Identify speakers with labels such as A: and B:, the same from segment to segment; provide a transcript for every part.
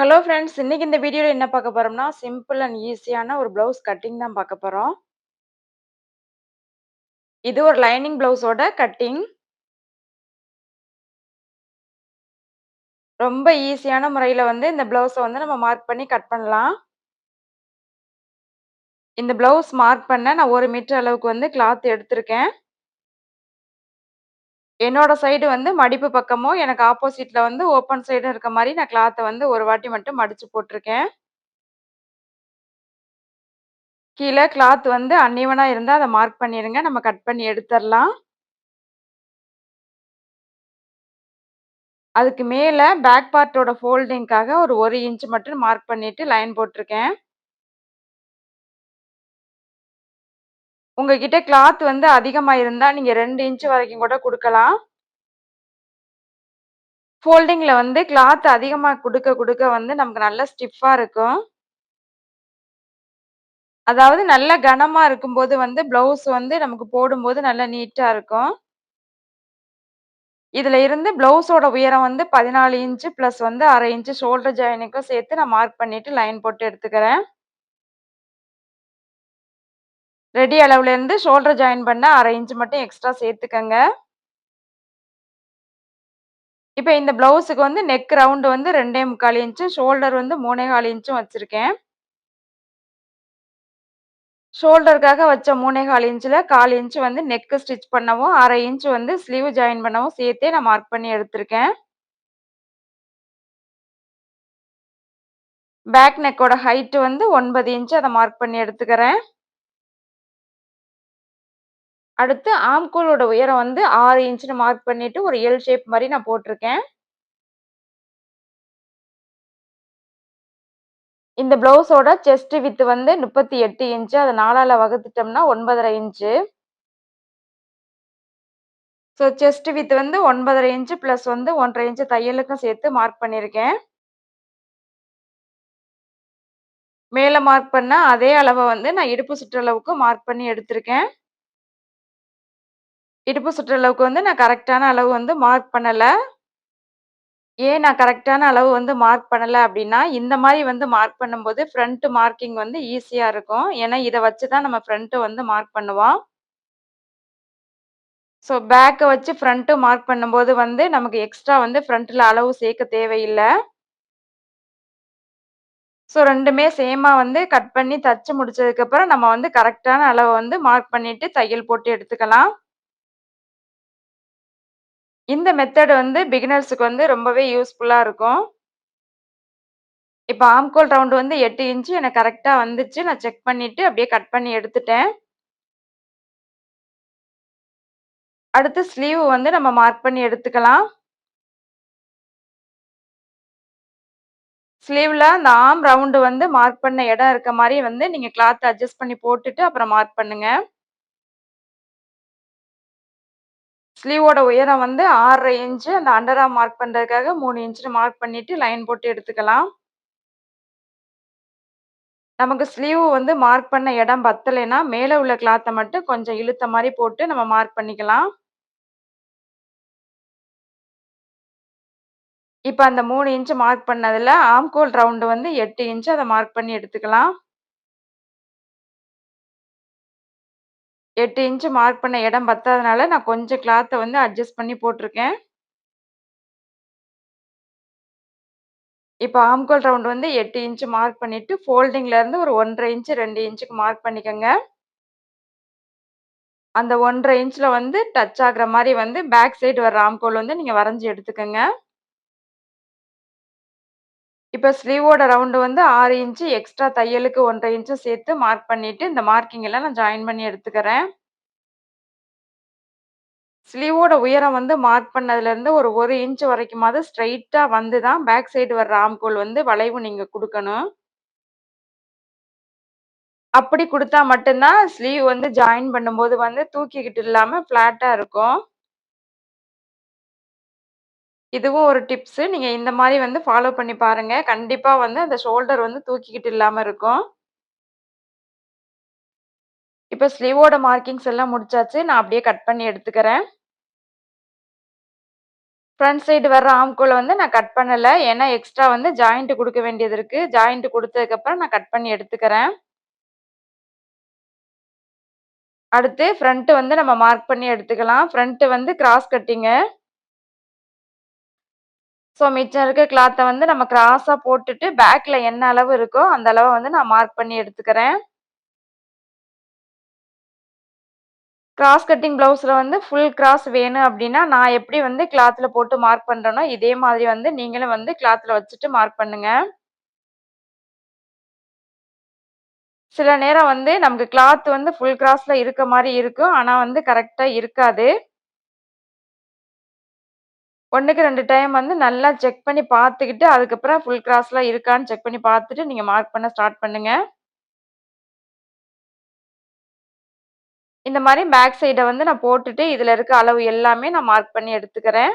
A: Hello friends இன்னைக்கு இந்த வீடியோவில் என்ன பார்க்க போகிறோம்னா சிம்பிள் அண்ட் ஈஸியான ஒரு ப்ளவுஸ் கட்டிங் தான் பார்க்க போகிறோம் இது ஒரு லைனிங் ப்ளவுஸோட கட்டிங். ரொம்ப ஈஸியான முறையில் வந்து இந்த ப்ளவுஸை வந்து நம்ம மார்க் பண்ணி கட் பண்ணலாம். இந்த ப்ளவுஸ் மார்க் பண்ண நான் ஒரு மீட்டர் அளவுக்கு வந்து கிளாத் எடுத்திருக்கேன். என்னோட சைடு வந்து மடிப்பு பக்கமும், எனக்கு ஆப்போசிட்ல வந்து ஓப்பன் சைடும் இருக்க மாதிரி நான் கிளாத்தை வந்து ஒரு வாட்டி மட்டும் மடிச்சு போட்டிருக்கேன். கீழே கிளாத் வந்து அன்ஈவனா இருந்தா அதை மார்க் பண்ணிடுங்க நம்ம கட் பண்ணி எடுத்துடலாம். அதுக்கு மேலே பேக் பார்ட்டோட ஃபோல்டிங்க்காக ஒரு ஒரு இன்ச் மட்டும் மார்க் பண்ணிட்டு லைன் போட்டிருக்கேன். உங்ககிட்ட கிளாத் வந்து அதிகமாக இருந்தால் நீங்கள் ரெண்டு இன்ச் வரைக்கும் கூட கொடுக்கலாம் ஃபோல்டிங்கில் வந்து கிளாத் அதிகமாக கொடுக்க கொடுக்க வந்து நமக்கு நல்லா ஸ்டிஃபாக இருக்கும். அதாவது நல்ல கனமாக இருக்கும்போது வந்து ப்ளவுஸ் வந்து நமக்கு போடும்போது நல்லா நீட்டாக இருக்கும். இதில் இருந்து ப்ளவுஸோட உயரம் வந்து பதினாலு இன்ச்சு ப்ளஸ் வந்து அரை இன்ச்சு ஷோல்டர் ஜாயினுக்கும் சேர்த்து நான் மார்க் பண்ணிவிட்டு லைன் போட்டு எடுத்துக்கிறேன். ரெடி அளவுலேருந்து ஷோல்டர் ஜாயின் பண்ண அரை இன்ச்சு மட்டும் எக்ஸ்ட்ரா சேர்த்துக்கங்க. இப்போ இந்த ப்ளவுஸுக்கு வந்து நெக் ரவுண்டு வந்து ரெண்டே முக்கால் இன்ச்சு ஷோல்டர் வந்து 3 1/4 இன்ச்சும் வச்சுருக்கேன் ஷோல்டருக்காக வச்ச 3 1/4 இன்ச்ல 1/4 இன்ச் வந்து நெக்கு ஸ்டிச் பண்ணவும், அரை இன்ச்சு வந்து ஸ்லீவ் ஜாயின் பண்ணவும் சேர்த்தே நான் மார்க் பண்ணி எடுத்திருக்கேன். பேக் நெக்கோட ஹைட்டு வந்து ஒன்பது இன்ச்சு அதை மார்க் பண்ணி எடுத்துக்கிறேன். அடுத்து ஆம்கோலோட உயரம் வந்து ஆறு இன்ச்னு மார்க் பண்ணிட்டு ஒரு எல் ஷேப் மாதிரி நான் போட்டிருக்கேன் இந்த ப்ளவுஸோட செஸ்ட் வித்து வந்து முப்பத்தி எட்டு இன்ச்சு அதை நாலால வகுத்துட்டோம்னா ஒன்பதரை இன்ச்சு ஸோ செஸ்ட் வித் வந்து 9 1/2 இன்ச் பிளஸ் வந்து ஒன்றரை இன்ச்சு தையலுக்கும் சேர்த்து மார்க் பண்ணியிருக்கேன். மேலே மார்க் பண்ண அதே அளவை வந்து நான் இடுப்பு சுற்றளவுக்கு மார்க் பண்ணி எடுத்திருக்கேன். இடுப்பு சுற்றளவுக்கு வந்து நான் கரெக்டான அளவு வந்து மார்க் பண்ணலை ஏன் நான் கரெக்டான அளவு வந்து மார்க் பண்ணலை அப்படின்னா இந்த மாதிரி வந்து மார்க் பண்ணும்போது ஃப்ரண்ட் மார்க்கிங் வந்து ஈஸியாக இருக்கும். ஏன்னா இதை வச்சு தான் நம்ம ஃப்ரண்ட்டு வந்து மார்க் பண்ணுவோம். ஸோ பேக்கை வச்சு ஃப்ரண்ட்டு மார்க் பண்ணும்போது வந்து நமக்கு எக்ஸ்ட்ரா வந்து ஃப்ரண்ட்டில் அளவு சேர்க்க தேவையில்லை ஸோ ரெண்டுமே சேமாக வந்து கட் பண்ணி தச்சு முடிச்சதுக்கப்புறம் நம்ம வந்து கரெக்டான அளவை வந்து மார்க் பண்ணிவிட்டு தையல் போட்டு எடுத்துக்கலாம். இந்த மெத்தட் வந்து பிகினர்ஸுக்கு வந்து ரொம்பவே யூஸ்ஃபுல்லாக இருக்கும். இப்போ ஆம்கோல் ரவுண்டு வந்து எட்டு இன்ச்சு எனக்கு கரெக்டாக வந்துச்சு. நான் செக் பண்ணிவிட்டு அப்படியே கட் பண்ணி எடுத்துட்டேன். அடுத்து ஸ்லீவ் வந்து நம்ம மார்க் பண்ணி எடுத்துக்கலாம். ஸ்லீவில் அந்த ஆம் ரவுண்டு வந்து மார்க் பண்ண இடம் இருக்க மாதிரி வந்து நீங்கள் கிளாத் அட்ஜஸ்ட் பண்ணி போட்டுட்டு அப்புறம் மார்க் பண்ணுங்கள் ஸ்லீவோட உயரம் வந்து ஆறரை இன்ச்சு அந்த அண்டராக மார்க் பண்ணுறதுக்காக மூணு இன்ச்சு மார்க் பண்ணிட்டு லைன் போட்டு எடுத்துக்கலாம். நமக்கு ஸ்லீவ் வந்து மார்க் பண்ண இடம் பத்தலைன்னா, மேலே உள்ள கிளாத்தை மட்டும் கொஞ்சம் இழுத்த மாதிரி போட்டு நம்ம மார்க் பண்ணிக்கலாம். இப்போ அந்த மூணு இன்ச் மார்க் பண்ணதில் ஆம்கோல் ரவுண்டு வந்து எட்டு இன்ச்சு அதை மார்க் பண்ணி எடுத்துக்கலாம். எட்டு இன்ச் மார்க் பண்ண இடம் பத்தாதனால நான் கொஞ்சம் கிளாத்தை வந்து அட்ஜஸ்ட் பண்ணி போட்டிருக்கேன். இப்போ ஆம்கோல் ரவுண்ட் வந்து எட்டு இன்ச் மார்க் பண்ணிட்டு ஃபோல்டிங்லேருந்து ஒரு ஒன்றரை இன்ச்சு ரெண்டு இன்ச்சுக்கு மார்க் பண்ணிக்கோங்க. அந்த ஒன்றரை இன்ச்சில் வந்து டச் ஆகிற மாதிரி வந்து பேக் சைடு வர்ற ஆம்கோல் வந்து நீங்கள் வரைஞ்சி எடுத்துக்கோங்க. இப்போ ஸ்லீவோட ரவுண்டு வந்து ஆறு இன்ச்சு எக்ஸ்ட்ரா தையலுக்கு ஒன்றரை இன்ச்சு சேர்த்து மார்க் பண்ணிட்டு, இந்த மார்க்கிங் எல்லாம் நான் ஜாயின் பண்ணி எடுத்துக்கிறேன். ஸ்லீவோட உயரம் வந்து மார்க் பண்ணதுலேருந்து ஒரு ஒரு இன்ச் வரைக்குமாவது ஸ்ட்ரைட்டாக வந்து தான் பேக் சைடு வர்ற ஆம்கோல் வந்து வளைவு நீங்கள் கொடுக்கணும் அப்படி கொடுத்தா மட்டும்தான் ஸ்லீவ் வந்து ஜாயின் பண்ணும்போது வந்து தூக்கிக்கிட்டு இல்லாமல் ஃப்ளாட்டாக இருக்கும். இதுவும் ஒரு டிப்ஸு. நீங்க இந்த மாதிரி வந்து ஃபாலோ பண்ணி பாருங்க. கண்டிப்பா வந்து அந்த ஷோல்டர் வந்து தூக்கிக்கிட்டு இல்லாம இருக்கும். இப்ப ஸ்லீவோட மார்க்கிங்ஸ் எல்லாம் முடிச்சாச்சு. நான் அப்படியே கட் பண்ணி எடுத்துக்கிறேன். ஃப்ரண்ட் சைடு வர்ற ஆம்கோல வந்து நான் கட் பண்ணல. ஏன்னா எக்ஸ்ட்ரா வந்து ஜாயிண்ட் கொடுக்க வேண்டியது இருக்கு. ஜாயிண்ட் கொடுத்ததுக்கப்புறம் நான் கட் பண்ணி எடுத்துக்கிறேன். அடுத்து ஃப்ரண்ட் வந்து நம்ம மார்க் பண்ணி எடுத்துக்கலாம். ஃப்ரண்ட் வந்து கிராஸ் கட்டிங்கு. ஸோ மிச்சம் இருக்க கிளாத்தை வந்து நம்ம கிராஸாக போட்டுட்டு பேக்கில் என்ன அளவு இருக்கோ, அந்த அளவை வந்து நான் மார்க் பண்ணி எடுத்துக்கிறேன். கிராஸ் கட்டிங் ப்ளவுஸில் வந்து ஃபுல் கிராஸ் வேணும் அப்படின்னா நான் எப்படி வந்து கிளாத்தில் போட்டு மார்க் பண்ணுறேனோ இதே மாதிரி வந்து நீங்களும் வந்து கிளாத்தில் வச்சுட்டு மார்க் பண்ணுங்க. சில நேரம் வந்து நமக்கு கிளாத் வந்து ஃபுல் கிராஸில் இருக்க மாதிரி இருக்கும். ஆனால் வந்து கரெக்டாக இருக்காது. 1க்கு 2 டைம் வந்து நல்லா செக் பண்ணி பார்த்துக்கிட்டு, அதுக்கப்புறம் ஃபுல் கிராஸ்லாம் இருக்கான்னு செக் பண்ணி பார்த்துட்டு, நீங்கள் மார்க் பண்ண ஸ்டார்ட் பண்ணுங்கள் இந்த மாதிரி பேக் சைடை வந்து நான் போட்டுட்டு, இதில் இருக்க அளவு எல்லாமே நான் மார்க் பண்ணி எடுத்துக்கிறேன்.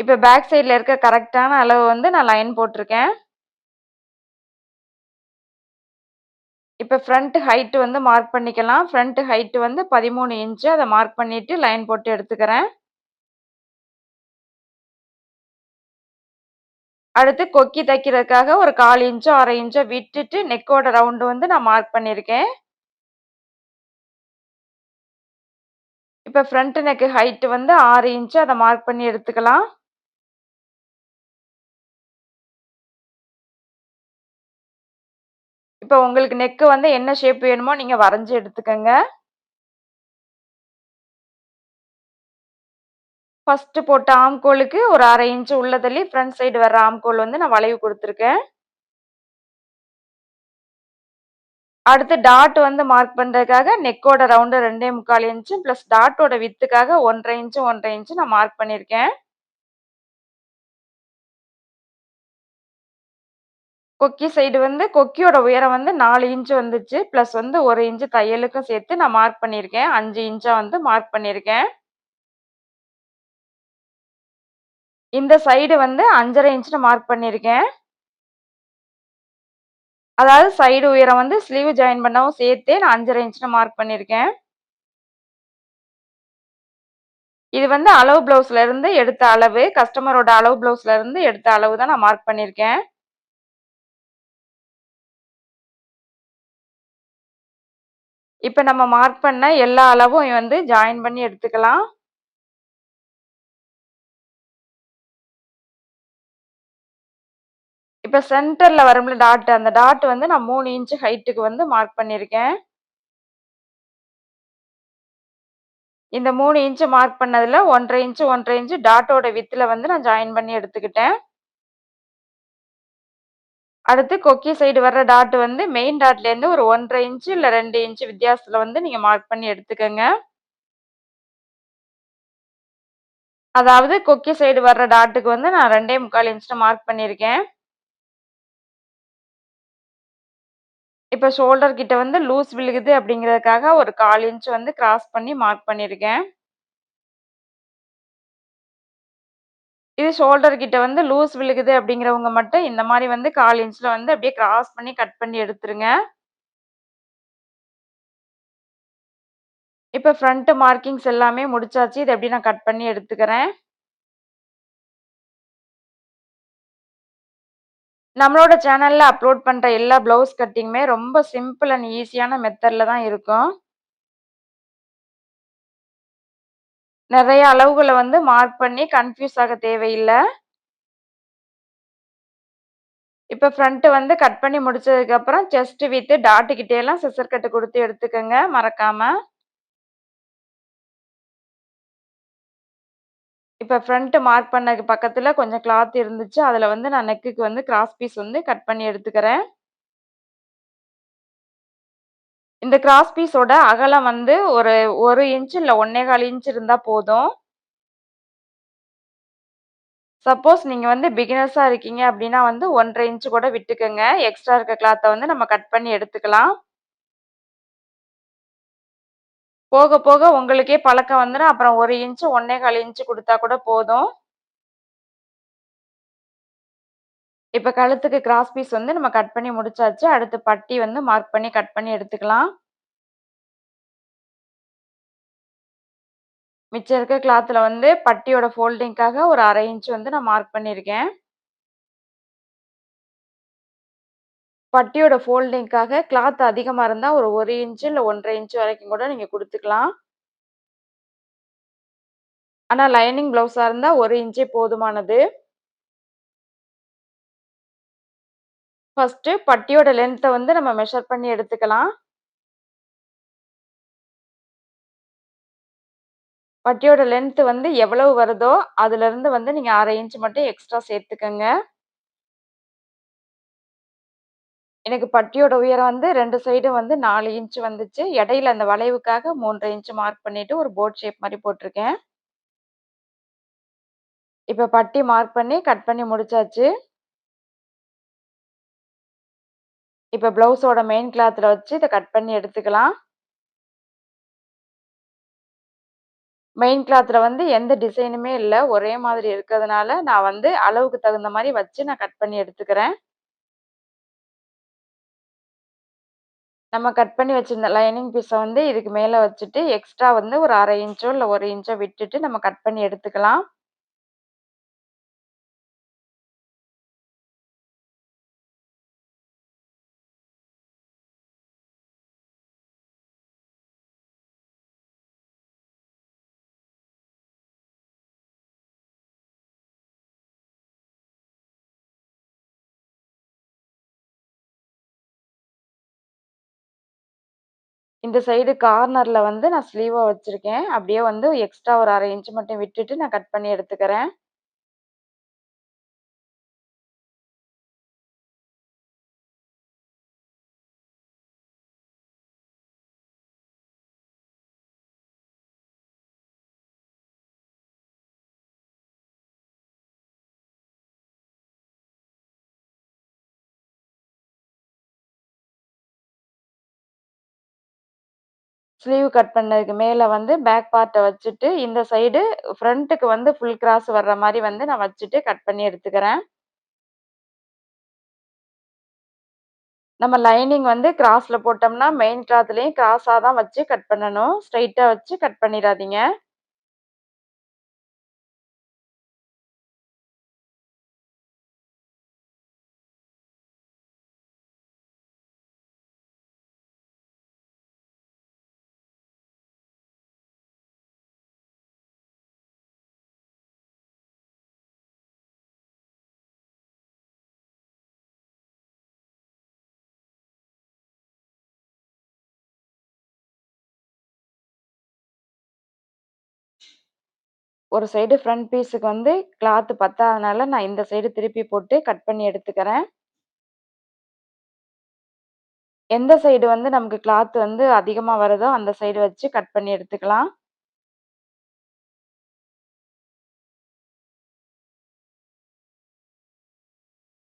A: இப்போ பேக் சைடில் இருக்க கரெக்டான அளவு வந்து நான் லைன் போட்டிருக்கேன் இப்போ ஃப்ரண்ட் ஹைட் வந்து மார்க் பண்ணிக்கலாம். ஃப்ரண்ட் ஹைட் வந்து 13 இன்ச் அதை மார்க் பண்ணிட்டு லைன் போட்டு எடுத்துக்கிறேன். அடுத்து கொக்கி தைக்கிறதுக்காக ஒரு 1/4 இன்ச்சோ, அரை இன்ச்சோ விட்டுட்டு நெக்கோட ரவுண்டு வந்து நான் மார்க் பண்ணியிருக்கேன். இப்போ ஃப்ரண்ட் நெக்கு ஹைட் வந்து ஆறு இன்ச்சு அதை மார்க் பண்ணி எடுத்துக்கலாம். இப்போ உங்களுக்கு நெக்கு வந்து என்ன ஷேப் வேணுமோ நீங்கள் வரைஞ்சி எடுத்துக்கோங்க ஃபஸ்ட்டு போட்ட ஆம்கோலுக்கு ஒரு அரை இன்ச்சு உள்ள தள்ளி ஃப்ரண்ட் சைடு வர்ற ஆம்கோல் வந்து நான் வளைவு கொடுத்துருக்கேன் அடுத்து டாட் வந்து மார்க் பண்ணுறதுக்காக நெக்கோட ரவுண்டு ரெண்டே முக்கால் இன்ச்சு ப்ளஸ் டாட்டோட வித்துக்காக ஒன்றரை இன்ச்சு ஒன்றரை இன்ச்சு நான் மார்க் பண்ணியிருக்கேன். கொக்கி சைடு வந்து கொக்கியோட உயரம் வந்து நாலு இன்ச்சு வந்துச்சு. ப்ளஸ் வந்து ஒரு இன்ச்சு தையலுக்கும் சேர்த்து நான் மார்க் பண்ணியிருக்கேன். அஞ்சு இன்ச்சாக வந்து மார்க் பண்ணியிருக்கேன். இந்த சைடு வந்து 5 1/2 மார்க் பண்ணியிருக்கேன். அதாவது சைடு உயரம் வந்து ஸ்லீவ் ஜாயின் பண்ணவும் சேர்த்தே நான் 5 1/2 இன்ச்னு மார்க் பண்ணியிருக்கேன். இது வந்து அளவு ப்ளவுஸ்ல இருந்து எடுத்த அளவு. கஸ்டமரோட அளவு ப்ளவுஸ்ல இருந்து எடுத்த அளவு தான் நான் மார்க் பண்ணியிருக்கேன். இப்போ நம்ம மார்க் பண்ண எல்லா அளவும் வந்து ஜாயின் பண்ணி எடுத்துக்கலாம். இப்போ சென்டரில் வரும்ல டாட், அந்த டாட் வந்து நான் மூணு இன்ச்சு ஹைட்டுக்கு வந்து மார்க் பண்ணியிருக்கேன். இந்த மூணு இன்ச் மார்க் பண்ணதில் ஒன்றரை இன்ச்சு ஒன்றரை இன்ச்சு டாட்டோட வித்தில் வந்து நான் ஜாயின் பண்ணி எடுத்துக்கிட்டேன். அடுத்து கொக்கி சைடு வர்ற டாட் வந்து மெயின் டாட்லேருந்து ஒரு 1 1/2 இன்ச் இல்ல 2 இன்ச் வித்தியாசத்துல வந்து நீங்க மார்க் பண்ணி எடுத்துக்கோங்க அதாவது கொக்கி சைடு வர்ற டாட்டுக்கு வந்து நான் 2 1/4 இன்ச்னு மார்க் பண்ணியிருக்கேன். இப்ப ஷோல்டர் கிட்ட வந்து லூஸ் விழுகுது அப்படிங்கிறதுக்காக ஒரு 1/4 இன்ச் வந்து கிராஸ் பண்ணி மார்க் பண்ணியிருக்கேன். இது ஷோல்டர் கிட்ட வந்து லூஸ் விழுகுது அப்படிங்கிறவங்க மட்டும் இந்த மாதிரி வந்து 1/4 இன்ச்ல வந்து அப்படியே கிராஸ் பண்ணி கட் பண்ணி எடுத்துருங்க. இப்ப ஃப்ரண்ட் மார்க்கிங்ஸ் எல்லாமே முடிச்சாச்சு. இதை எப்படி நான் கட் பண்ணி எடுத்துக்கிறேன். நம்மளோட சேனல்ல அப்லோட் பண்ற எல்லா ப்ளவுஸ் கட்டிங்குமே ரொம்ப சிம்பிள் அண்ட் ஈஸியான மெத்தட்ல தான் இருக்கும். நிறைய அளவுகளை வந்து மார்க் பண்ணி கன்ஃப்யூஸ் ஆக தேவையில்லை இப்போ ஃப்ரண்ட்டு வந்து கட் பண்ணி முடிச்சதுக்கப்புறம் chest width dot scissor cut கொடுத்து எடுத்துக்கோங்க மறக்காம. இப்போ ஃப்ரண்ட்டு மார்க் பண்ணதுக்கு பக்கத்தில் கொஞ்சம் கிளாத் இருந்துச்சு. அதில் வந்து நான் நெக்குக்கு வந்து கிராஸ் பீஸ் வந்து கட் பண்ணி எடுத்துக்கிறேன். இந்த கிராஸ் பீஸோட அகலம் வந்து ஒரு ஒரு இன்ச் இல்லை ஒன்னே கால் இன்ச் இருந்தால் போதும். சப்போஸ் நீங்கள் வந்து பிகினர்ஸாக இருக்கீங்க அப்படின்னா வந்து ஒன்றரை இன்ச்சு கூட விட்டுக்கோங்க எக்ஸ்ட்ரா இருக்க கிளாத்தை வந்து நம்ம கட் பண்ணி எடுத்துக்கலாம். போக போக உங்களுக்கே பழக்கம் வந்துடும் அப்புறம் ஒரு இன்ச் 1 1/4 இன்ச் குடுத்தா கூட போதும். இப்போ கழுத்துக்கு கிராஸ் பீஸ் வந்து நம்ம கட் பண்ணி முடிச்சாச்சு. அடுத்து பட்டி வந்து மார்க் பண்ணி கட் பண்ணி எடுத்துக்கலாம். மிச்சம் இருக்க கிளாத்தில் வந்து பட்டியோட ஃபோல்டிங்க்காக ஒரு அரை இன்ச் வந்து நான் மார்க் பண்ணியிருக்கேன். பட்டியோட ஃபோல்டிங்க்காக கிளாத் அதிகமாக இருந்தால் ஒரு ஒரு இன்ச்சு இல்லை ஒன்றரை இன்ச்சு வரைக்கும் கூட நீங்கள் கொடுத்துக்கலாம் ஆனால் லைனிங் ப்ளவுஸாக இருந்தால் ஒரு இன்ச்சே போதுமானது. ஃபர்ஸ்ட்டு பட்டியோட லென்த்தை வந்து நம்ம மெஷர் பண்ணி எடுத்துக்கலாம். பட்டியோட லென்த் வந்து எவ்வளவு வருதோ, அதுலேருந்து வந்து நீங்கள் அரை இன்ச் மட்டும் எக்ஸ்ட்ரா சேர்த்துக்கோங்க எனக்கு பட்டியோட உயரம் வந்து ரெண்டு சைடும் வந்து நாலு இன்ச் வந்துச்சு. இடையில அந்த வளைவுக்காக 3 1/2 இன்ச் மார்க் பண்ணிட்டு ஒரு போட் ஷேப் மாதிரி போட்டிருக்கேன் இப்போ பட்டி மார்க் பண்ணி கட் பண்ணி முடிச்சாச்சு. இப்போ ப்ளவுஸோட மெயின் கிளாத்தில் வச்சு இதை கட் பண்ணி எடுத்துக்கலாம். மெயின் கிளாத்தில் வந்து எந்த டிசைனுமே இல்லை ஒரே மாதிரி இருக்கிறதுனால, நான் வந்து அளவுக்கு தகுந்த மாதிரி வச்சு நான் கட் பண்ணி எடுத்துக்கிறேன். நம்ம கட் பண்ணி வச்சிருந்த லைனிங் பீஸை வந்து இதுக்கு மேலே வச்சுட்டு, எக்ஸ்ட்ரா வந்து ஒரு அரை இன்ச்சோ இல்லை ஒரு இன்ச்சோ விட்டுட்டு நம்ம கட் பண்ணி எடுத்துக்கலாம். இந்த சைடு கார்னரில் வந்து நான் ஸ்லீவாக வச்சுருக்கேன் அப்படியே வந்து எக்ஸ்ட்ரா ஒரு அரை இன்ச்சு மட்டும் விட்டுட்டு நான் கட் பண்ணி எடுத்துக்கிறேன். ஸ்லீவ் கட் பண்ணதுக்கு மேலே வந்து பேக் பார்ட்டை வச்சுட்டு, இந்த சைடு ஃப்ரண்ட்டுக்கு வந்து ஃபுல் கிராஸ் வர்ற மாதிரி வந்து நான் வச்சுட்டு கட் பண்ணி எடுத்துக்கிறேன். நம்ம லைனிங் வந்து கிராஸில் போட்டோம்னா, மெயின் கிளாத்லேயும் கிராஸாக தான் வச்சு கட் பண்ணணும். ஸ்ட்ரைட்டாக வச்சு கட் பண்ணிடாதீங்க ஒரு சைடு ஃப்ரண்ட் பீஸுக்கு வந்து கிளாத்து பத்தாதனால, நான் இந்த சைடு திருப்பி போட்டு கட் பண்ணி எடுத்துக்கிறேன். எந்த சைடு வந்து நமக்கு கிளாத் வந்து அதிகமாக வருதோ, அந்த சைடு வச்சு கட் பண்ணி எடுத்துக்கலாம்.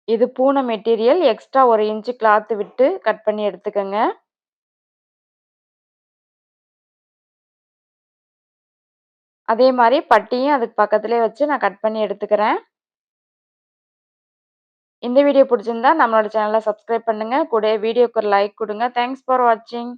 A: இது பூனை மெட்டீரியல். எக்ஸ்ட்ரா ஒரு இன்ச்சு கிளாத் விட்டு கட் பண்ணி எடுத்துக்கோங்க அதே மாதிரி பட்டியும் அதுக்கு பக்கத்துலேயே வச்சு நான் கட் பண்ணி எடுத்துக்கிறேன். இந்த வீடியோ பிடிச்சிருந்தா நம்மளோட சேனலை சப்ஸ்கிரைப் பண்ணுங்கள் கூட வீடியோக்கு ஒரு லைக் கொடுங்க தேங்க்ஸ் ஃபார் வாட்சிங்.